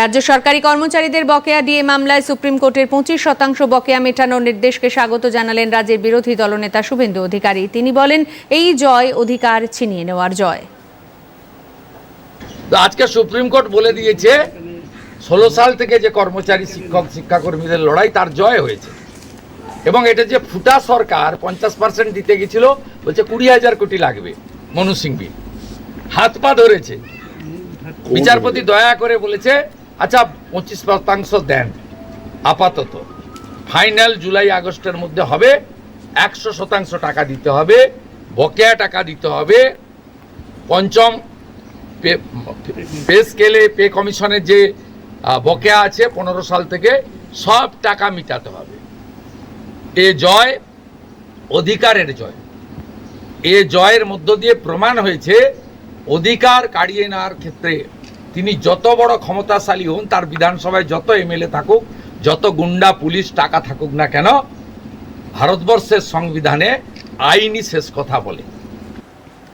রাজ্য সরকারি কর্মচারীদের বকেয়া ডিএ মামলায় সুপ্রিম কোর্টের পঁচিশ শতাংশ বকেয়া মেটানোর নির্দেশকে স্বাগত জানালেন রাজ্যের বিরোধী দলনেতা শুভেন্দু অধিকারী। তিনি বলেন এই জয় অধিকার ছিনিয়ে নেওয়ার জয়। তো আজকে সুপ্রিম কোর্ট বলে দিয়েছে ষোলো সাল থেকে যে কর্মচারী শিক্ষক শিক্ষাকর্মীদের লড়াই তার জয় হয়েছে। এবং এটা যে ফুটা সরকার পঞ্চাশ পার্সেন্ট দিতে গেছিল বলছে কুড়ি হাজার কোটি লাগবে মনু সিংভি। হাত পা ধরেছে। বিচারপতি দয়া করে বলেছে আচ্ছা পঁচিশ শতাংশ দেন। আপাতত। ফাইনাল জুলাই, আগস্টের মধ্যে হবে। একশো শতাংশ টাকা দিতে হবে। বকেয়া টাকা দিতে হবে। পঞ্চম পে স্কেলে, পে কমিশনের যে বকেয়া আছে পনেরো সাল থেকে, সব টাকা মিটাতে হবে। এ জয় অধিকারের জয়। এ জয়ের মধ্য দিয়ে প্রমাণ হয়েছে, অধিকার কাড়িয়ে নেওয়ার ক্ষেত্রে তিনি যত বড় ক্ষমতাশালী হন, তার বিধানসভায় যত এমএলএ থাকুক, যত গুন্ডা, পুলিশ, টাকা থাকুক না কেন, ভারতবর্ষের সংবিধানে আইনই শেষ কথা বলে।